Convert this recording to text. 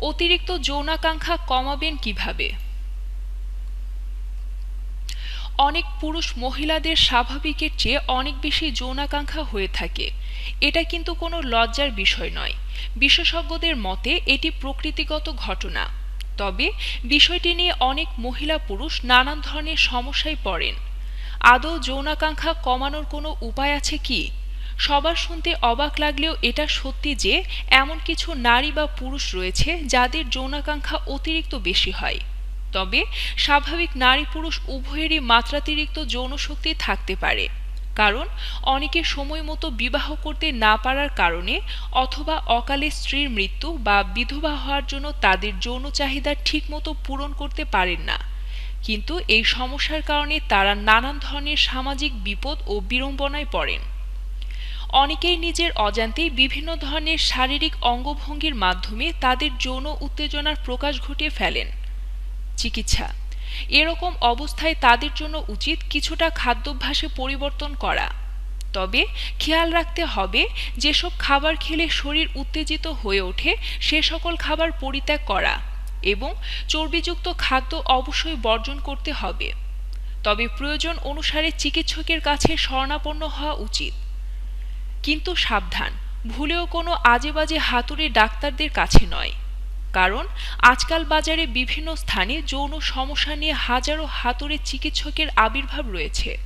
অতিরিক্ত যৌনাকাঙ্ক্ষা কমাবেন কীভাবে? অনেক পুরুষ মহিলাদের স্বাভাবিকের চেয়ে অনেক বেশি যৌনাকাঙ্ক্ষা হয়ে থাকে। এটা কিন্তু কোনো লজ্জার বিষয় নয়। বিশেষজ্ঞদের মতে এটি প্রকৃতিগত ঘটনা। তবে বিষয়টি নিয়ে অনেক মহিলা পুরুষ নানান ধরনের সমস্যায় পড়েন। আদৌ যৌনাকাঙ্ক্ষা কমানোর কোনো উপায় আছে কি? সবার শুনতে অবাক লাগলেও এটা সত্যি যে এমন কিছু নারী বা পুরুষ রয়েছে যাদের যৌনাকাঙ্ক্ষা অতিরিক্ত বেশি হয়। তবে স্বাভাবিক নারী পুরুষ উভয়েরই মাত্রাতিরিক্ত যৌনশক্তি থাকতে পারে। কারণ অনেকে সময় মতো বিবাহ করতে না পারার কারণে অথবা অকালে স্ত্রীর মৃত্যু বা বিধবা হওয়ার জন্য তাদের যৌন চাহিদা ঠিকমতো পূরণ করতে পারেন না। কিন্তু এই সমস্যার কারণে তারা নানান ধরনের সামাজিক বিপদ ও বিড়ম্বনায় পড়েন। অনেকেই নিজের অজান্তেই বিভিন্ন ধরনের শারীরিক অঙ্গভঙ্গির মাধ্যমে তাদের যৌন উত্তেজনার প্রকাশ ঘটিয়ে ফেলেন। চিকিৎসা। এরকম অবস্থায় তাদের জন্য উচিত কিছুটা খাদ্যাভ্যাসে পরিবর্তন করা। তবে খেয়াল রাখতে হবে, যেসব খাবার খেলে শরীর উত্তেজিত হয়ে ওঠে, সে সকল খাবার পরিত্যাগ করা এবং চর্বিযুক্ত খাদ্য অবশ্যই বর্জন করতে হবে। তবে প্রয়োজন অনুসারে চিকিৎসকের কাছে শরণাপন্ন হওয়া উচিত। কিন্তু সাবধান, ভুলেও কোনো আজে বাজে হাতুড়ে ডাক্তারদের কাছে নয়। কারণ, আজকাল বাজারে বিভিন্ন স্থানে যৌন সমস্যা নিয়ে হাজারো হাতুড়ি চিকিৎসকের আবির্ভাব রয়েছে।